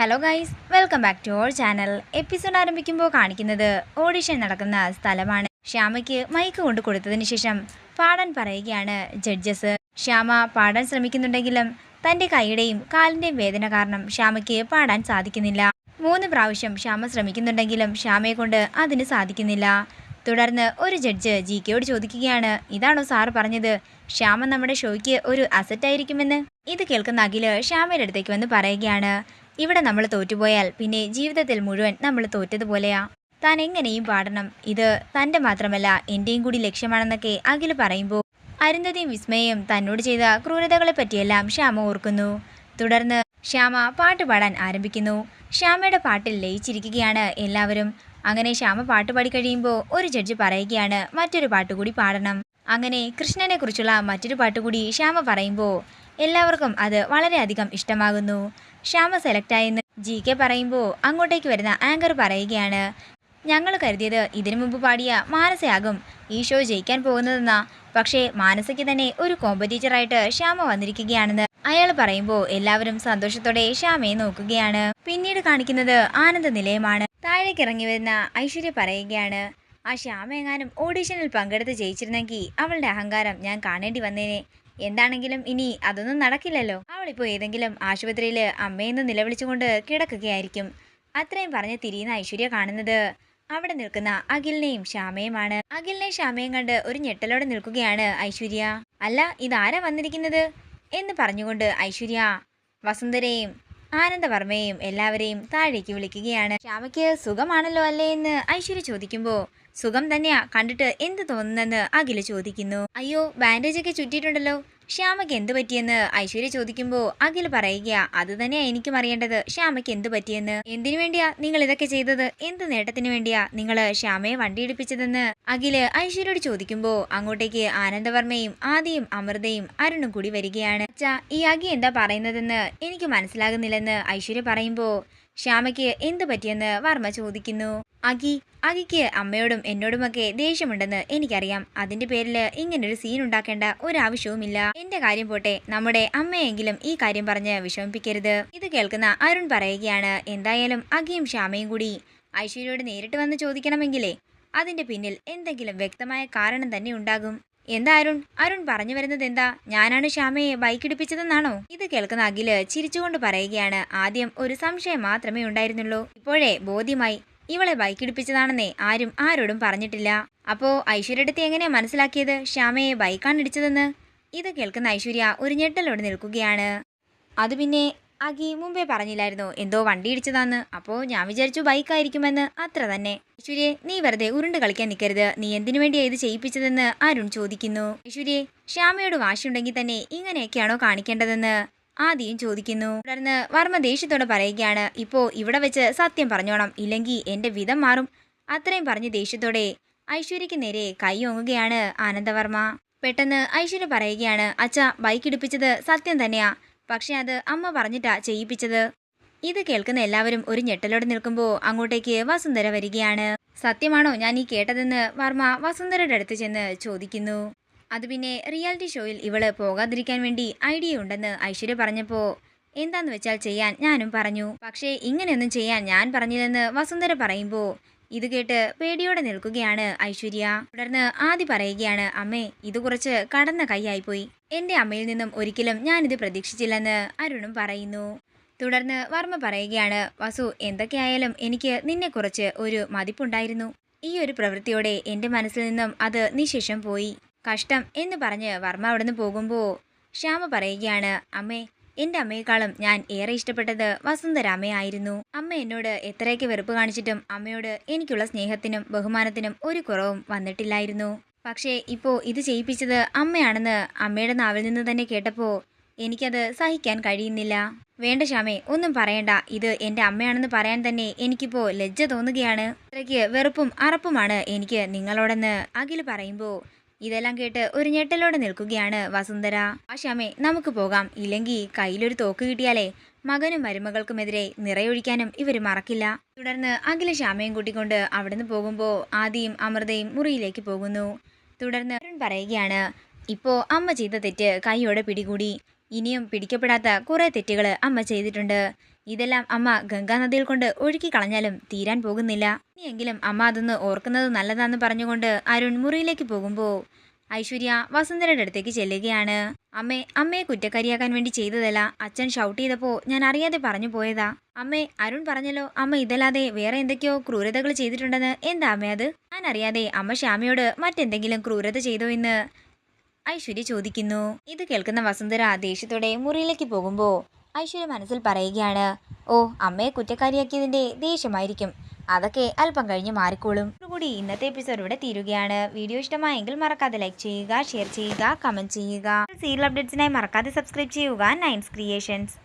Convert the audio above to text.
Hello guys welcome back to our channel episode ആരംഭിക്കുമ്പോൾ കാണിക്കുന്നത് audition നടക്കുന്ന സ്ഥലമാണ്. ശ്യാമയ്ക്ക് മൈക്ക് കൊണ്ട് കൊടുത്തതിന് ശേഷം പാടാൻ പറയുകയാണ് ജഡ്ജസ് ശ്യാമ പാടാൻ ശ്രമിക്കുന്നുണ്ടെങ്കിലും തന്റെ കൈയുടെയും കാലിന്റെയും വേദന കാരണം ശ്യാമയ്ക്ക് പാടാൻ സാധിക്കുന്നില്ല. മൂന്ന് പ്രാവശ്യം ശ്യാമ ശ്രമിക്കുന്നുണ്ടെങ്കിലും ശ്യാമയെ കൊണ്ട് അതിന് സാധിക്കുന്നില്ല. തുടർന്ന് ഒരു ജഡ്ജ് ജി കെയോട് ചോദിക്കുകയാണ് ഇതാണോ സാറ് പറഞ്ഞത്? ശ്യാമ നമ്മുടെ ഷോയ്ക്ക് ഒരു അസറ്റ് ആയിരിക്കുമെന്ന്? ഇത് കേൾക്കുന്ന അഖിൽ ശ്യാമയുടെ അടുത്തേക്ക് വന്ന് പറയുകയാണ് ഇവിടെ നമ്മൾ തോറ്റുപോയാൽ പിന്നെ ജീവിതത്തിൽ മുഴുവൻ നമ്മൾ തോറ്റതുപോലെയാ. താൻ എങ്ങനെയും പാടണം. ഇത് തന്റെ മാത്രമല്ല എന്റെയും കൂടി ലക്ഷ്യമാണെന്നൊക്കെ അഖിൽ പറയുമ്പോൾ അരുന്ധതിയും വിസ്മയും തന്നോട് ചെയ്ത ക്രൂരതകളെ പറ്റിയെല്ലാം ശ്യാമ ഓർക്കുന്നു. തുടർന്ന് ശ്യാമ പാട്ട് പാടാൻ ആരംഭിക്കുന്നു. ശ്യാമയുടെ പാട്ടിൽ ലയിച്ചിരിക്കുകയാണ് എല്ലാവരും. അങ്ങനെ ശ്യാമ പാട്ട് പാടി കഴിയുമ്പോൾ ഒരു ജഡ്ജി പറയുകയാണ് മറ്റൊരു പാട്ട് കൂടി പാടണം. അങ്ങനെ കൃഷ്ണനെ കുറിച്ചുള്ള മറ്റൊരു പാട്ട് കൂടി ശ്യാമ പറയുമ്പോൾ എല്ലാവർക്കും അത് വളരെയധികം ഇഷ്ടമാകുന്നു. ശ്യാമ സെലക്ട് ആയെന്ന് ജി കെ പറയുമ്പോൾ അങ്ങോട്ടേക്ക് വരുന്ന ആങ്കർ പറയുകയാണ്. ഞങ്ങൾ കരുതിയത് ഇതിനു മുമ്പ് പാടിയ മാനസയാകും ഈ ഷോ ജയിക്കാൻ പോകുന്നതെന്നാ. പക്ഷേ മാനസയ്ക്ക് തന്നെ ഒരു കോമ്പറ്റീറ്ററായിട്ട് ശ്യാമ വന്നിരിക്കുകയാണെന്ന് അയാൾ പറയുമ്പോൾ എല്ലാവരും സന്തോഷത്തോടെ ശ്യാമയെ നോക്കുകയാണ്. പിന്നീട് കാണിക്കുന്നത് ആനന്ദ നിലയമാണ്. താഴേക്ക് ഇറങ്ങി വരുന്ന ഐശ്വര്യ പറയുകയാണ് ആ ശ്യാമ എങ്ങാനും ഓഡീഷനിൽ പങ്കെടുത്ത് ജയിച്ചിരുന്നെങ്കിൽ അവളുടെ അഹങ്കാരം ഞാൻ കാണേണ്ടി വന്നേനെ. എന്താണെങ്കിലും ഇനി അതൊന്നും നടക്കില്ലല്ലോ. അവളിപ്പോൾ ഏതെങ്കിലും ആശുപത്രിയിൽ അമ്മയെന്ന് നിലവിളിച്ചുകൊണ്ട് കിടക്കുകയായിരിക്കും. അത്രയും പറഞ്ഞ് തിരിയുന്ന ഐശ്വര്യ കാണുന്നത് അവിടെ നിൽക്കുന്ന അഖിലിനെയും ശ്യാമയുമാണ്. അഖിലിനെയും ശ്യാമയും കണ്ട് ഒരു ഞെട്ടലോടെ നിൽക്കുകയാണ് ഐശ്വര്യ. അല്ല ഇതാരാ വന്നിരിക്കുന്നത്? എന്ന് പറഞ്ഞുകൊണ്ട് ഐശ്വര്യ വസുന്ധരയും ആനന്ദവർമ്മയും എല്ലാവരെയും താഴേക്ക് വിളിക്കുകയാണ്. ശ്യാമയ്ക്ക് സുഖമാണല്ലോ അല്ലേ എന്ന് ഐശ്വര്യ ചോദിക്കുമ്പോൾ സുഖം തന്നെയാ. കണ്ടിട്ട് എന്ത് തോന്നുന്നെന്ന് അഖിൽ ചോദിക്കുന്നു. അയ്യോ ബാൻഡേജ് ഒക്കെ ചുറ്റിയിട്ടുണ്ടല്ലോ. ശ്യാമയ്ക്ക് എന്ത് പറ്റിയെന്ന് ഐശ്വര്യ ചോദിക്കുമ്പോൾ അഖിൽ പറയുക അത് തന്നെയാ എനിക്കും അറിയേണ്ടത്. ശ്യാമയ്ക്ക് എന്ത് പറ്റിയെന്ന്? എന്തിനു വേണ്ടിയാ നിങ്ങൾ ഇതൊക്കെ ചെയ്തത്? എന്ത് നേട്ടത്തിന് വേണ്ടിയാ നിങ്ങൾ ശ്യാമയെ വണ്ടിയിടിപ്പിച്ചതെന്ന് അഖിൽ ഐശ്വര്യോട് ചോദിക്കുമ്പോൾ അങ്ങോട്ടേക്ക് ആനന്ദവർമ്മയും ആദിയും അമൃതയും അരുണും കൂടി വരികയാണ്. അച്ഛാ ഈ അഖി എന്താ പറയുന്നതെന്ന് എനിക്ക് മനസ്സിലാകുന്നില്ലെന്ന് ഐശ്വര്യ പറയുമ്പോൾ ശ്യാമയ്ക്ക് എന്ത് പറ്റിയെന്ന് വർമ്മ ചോദിക്കുന്നു. അഖി അഗിക്ക് അമ്മയോടും എന്നോടുമൊക്കെ ദേഷ്യമുണ്ടെന്ന് എനിക്കറിയാം. അതിന്റെ പേരിൽ ഇങ്ങനൊരു സീൻ ഉണ്ടാക്കേണ്ട ഒരാവശ്യവുമില്ല. എന്റെ കാര്യം പോട്ടെ. നമ്മുടെ അമ്മയെങ്കിലും ഈ കാര്യം പറഞ്ഞ് വിഷമിപ്പിക്കരുത്. ഇത് കേൾക്കുന്ന അരുൺ പറയുകയാണ് എന്തായാലും അഗിയും ശ്യാമയും കൂടി ഐശ്വര്യയോട് നേരിട്ട് വന്ന് ചോദിക്കണമെങ്കിലേ അതിന്റെ പിന്നിൽ എന്തെങ്കിലും വ്യക്തമായ കാരണം തന്നെ ഉണ്ടാകും. എന്താ അരുൺ? അരുൺ പറഞ്ഞു വരുന്നത് എന്താ? ഞാനാണ് ശ്യാമയെ ബൈക്ക് ഇടിപ്പിച്ചതെന്നാണോ? ഇത് കേൾക്കുന്ന അഖിൽ ചിരിച്ചുകൊണ്ട് പറയുകയാണ് ആദ്യം ഒരു സംശയം മാത്രമേ ഉണ്ടായിരുന്നുള്ളൂ. ഇപ്പോഴേ ബോധ്യമായി ഇവളെ ബൈക്ക് ബൈക്കിടിപ്പിച്ചതാണെന്നേ ആരും ആരോടും പറഞ്ഞിട്ടില്ല. അപ്പോ ഐശ്വര്യടുത്ത് എങ്ങനെയാ മനസ്സിലാക്കിയത്? ശ്യാമയെ ബൈക്കാണ് ഇടിച്ചതെന്ന് ഇത് കേൾക്കുന്ന ഐശ്വര്യ ഒരു ഞെട്ടലോട് നിൽക്കുകയാണ്. അത് പിന്നെ അഖി മുമ്പേ പറഞ്ഞില്ലായിരുന്നു? എന്തോ വണ്ടി ഇടിച്ചതാന്ന് അപ്പോ ഞാൻ വിചാരിച്ചു ബൈക്കായിരിക്കുമെന്ന്. അത്ര തന്നെ. ഐശ്വര്യെ നീ വെറുതെ ഉരുണ്ട് കളിക്കാൻ നിൽക്കരുത്. നീ എന്തിനു വേണ്ടിയാ ഇത് ചെയ്യിപ്പിച്ചതെന്ന് അരുൺ ചോദിക്കുന്നു. ഐശ്വര്യെ ശ്യാമയോട് വാശിയുണ്ടെങ്കിൽ തന്നെ ഇങ്ങനെയൊക്കെയാണോ കാണിക്കേണ്ടതെന്ന്? ആദ്യം ചോദിക്കുന്നു. തുടർന്ന് വർമ്മ ദേഷ്യത്തോടെ പറയുകയാണ് ഇപ്പോൾ ഇവിടെ വെച്ച് സത്യം പറഞ്ഞോണം. ഇല്ലെങ്കിൽ എന്റെ വിധം മാറും. അത്രയും പറഞ്ഞ് ദേഷ്യത്തോടെ ഐശ്വര്യയ്ക്ക് നേരെ കൈയൊങ്ങുകയാണ് ആനന്ദവർമ്മ. പെട്ടെന്ന് ഐശ്വര്യ പറയുകയാണ് അച്ഛ ബൈക്ക് ഇടിപ്പിച്ചത് സത്യം തന്നെയാ. പക്ഷെ അത് അമ്മ പറഞ്ഞിട്ടാ ചെയ്യിപ്പിച്ചത്. ഇത് കേൾക്കുന്ന എല്ലാവരും ഒരു ഞെട്ടലോടെ നിൽക്കുമ്പോൾ അങ്ങോട്ടേക്ക് വസുന്ധര വരികയാണ്. സത്യമാണോ ഞാൻ ഈ കേട്ടതെന്ന്? വർമ്മ വസുന്ധരയുടെ അടുത്ത് ചെന്ന് ചോദിക്കുന്നു. അത് പിന്നെ റിയാലിറ്റി ഷോയിൽ ഇവൾ പോകാതിരിക്കാൻ വേണ്ടി ഐഡിയ ഉണ്ടെന്ന് ഐശ്വര്യ പറഞ്ഞപ്പോൾ എന്താന്ന് വെച്ചാൽ ചെയ്യാൻ ഞാനും പറഞ്ഞു. പക്ഷേ ഇങ്ങനെയൊന്നും ചെയ്യാൻ ഞാൻ പറഞ്ഞില്ലെന്ന് വസുന്ധര പറയുമ്പോൾ ഇത് കേട്ട് പേടിയോടെ നിൽക്കുകയാണ് ഐശ്വര്യ. തുടർന്ന് ആദ്യ പറയുകയാണ് അമ്മേ ഇത് കുറച്ച് കടന്ന കൈയായിപ്പോയി. എന്റെ അമ്മയിൽ നിന്നും ഒരിക്കലും ഞാനിത് പ്രതീക്ഷിച്ചില്ലെന്ന് അരുണും പറയുന്നു. തുടർന്ന് വർമ്മ പറയുകയാണ് വസു എന്തൊക്കെയായാലും എനിക്ക് നിന്നെക്കുറിച്ച് ഒരു മതിപ്പുണ്ടായിരുന്നു. ഈ ഒരു പ്രവൃത്തിയോടെ എന്റെ മനസ്സിൽ നിന്നും അത് നിശേഷം പോയി. കഷ്ടം എന്ന് പറഞ്ഞ് വർമ്മ അവിടുന്ന് പോകുമ്പോൾ ശ്യാമ പറയുകയാണ് അമ്മേ എന്റെ അമ്മയെക്കാളും ഞാൻ ഏറെ ഇഷ്ടപ്പെട്ടത് വസുന്ധരാമയായിരുന്നു അമ്മ എന്നോട് എത്രയൊക്കെ വെറുപ്പ് കാണിച്ചിട്ടും അമ്മയോട് എനിക്കുള്ള സ്നേഹത്തിനും ബഹുമാനത്തിനും ഒരു കുറവും വന്നിട്ടില്ലായിരുന്നു. പക്ഷേ ഇപ്പോൾ ഇത് ചെയ്യിപ്പിച്ചത് അമ്മയാണെന്ന് അമ്മയുടെ നാവിൽ നിന്ന് തന്നെ കേട്ടപ്പോൾ എനിക്കത് സഹിക്കാൻ കഴിയുന്നില്ല. വേണ്ട ശ്യാമേ ഒന്നും പറയണ്ട. ഇത് എന്റെ അമ്മയാണെന്ന് പറയാൻ തന്നെ എനിക്കിപ്പോൾ ലജ്ജ തോന്നുകയാണ്. അത്രയ്ക്ക് വെറുപ്പും അറപ്പുമാണ് എനിക്ക് നിങ്ങളോടെന്ന് അഖിൽ പറയുമ്പോൾ ഇതെല്ലാം കേട്ട് ഒരു ഞെട്ടലോടെ നിൽക്കുകയാണ് വസുന്ധര. ആ ശ്യാമേ നമുക്ക് പോകാം. ഇല്ലെങ്കിൽ കയ്യിലൊരു തോക്ക് കിട്ടിയാലേ മകനും മരുമകൾക്കുമെതിരെ നിറയൊഴിക്കാനും ഇവർ മറക്കില്ല. തുടർന്ന് അഖില ശ്യാമയും കൂട്ടിക്കൊണ്ട് അവിടുന്ന് പോകുമ്പോൾ ആദിയും അമൃതയും മുറിയിലേക്ക് പോകുന്നു. തുടർന്ന് അരുൺ പറയുകയാണ് ഇപ്പോൾ അമ്മ ചെയ്ത തെറ്റ് കൈയോടെ പിടികൂടി. ഇനിയും പിടിക്കപ്പെടാത്ത കുറേ തെറ്റുകൾ അമ്മ ചെയ്തിട്ടുണ്ട്. ഇതെല്ലാം അമ്മ ഗംഗാനദിയിൽ കൊണ്ട് ഒഴുക്കി കളഞ്ഞാലും തീരാൻ പോകുന്നില്ല. ഇനിയെങ്കിലും അമ്മ അതൊന്ന് ഓർക്കുന്നത് നല്ലതാന്ന് പറഞ്ഞുകൊണ്ട് അരുൺ മുറിയിലേക്ക് പോകുമ്പോൾ ഐശ്വര്യ വസുന്ധരയുടെ അടുത്തേക്ക് ചെല്ലുകയാണ്. അമ്മേ അമ്മയെ കുറ്റക്കാരിയാക്കാൻ വേണ്ടി ചെയ്തതല്ല. അച്ഛൻ ഷൗട്ട് ചെയ്തപ്പോൾ ഞാൻ അറിയാതെ പറഞ്ഞു പോയതാ. അമ്മേ അരുൺ പറഞ്ഞല്ലോ അമ്മ ഇതല്ലാതെ വേറെ എന്തൊക്കെയോ ക്രൂരതകൾ ചെയ്തിട്ടുണ്ടെന്ന്. എന്താ അമ്മേ അത്? ഞാൻ അറിയാതെ അമ്മ ശ്യാമയോട് മറ്റെന്തെങ്കിലും ക്രൂരത ചെയ്തോ എന്ന് ഐശ്വര്യ ചോദിക്കുന്നു. ഇത് കേൾക്കുന്ന വസുന്ധര ദേഷ്യത്തോടെ മുറിയിലേക്ക് പോകുമ്പോൾ ഐശ്വര്യ മനസ്സിൽ പറയുകയാണ് ഓ അമ്മയെ കുറ്റക്കാരിയാക്കിയതിന്റെ ദേഷ്യമായിരിക്കും. അതൊക്കെ അല്പം കഴിഞ്ഞ് മാറിക്കോളും. കൂടി ഇന്നത്തെ എപ്പിസോഡ് ഇവിടെ തീരുകയാണ്. വീഡിയോ ഇഷ്ടമായെങ്കിൽ മറക്കാതെ ലൈക്ക് ചെയ്യുക ഷെയർ ചെയ്യുക കമന്റ് ചെയ്യുക. സീരിയൽ അപ്ഡേറ്റ്സിനായി മറക്കാതെ സബ്സ്ക്രൈബ് ചെയ്യുക നൈൻസ് ക്രിയേഷൻസ്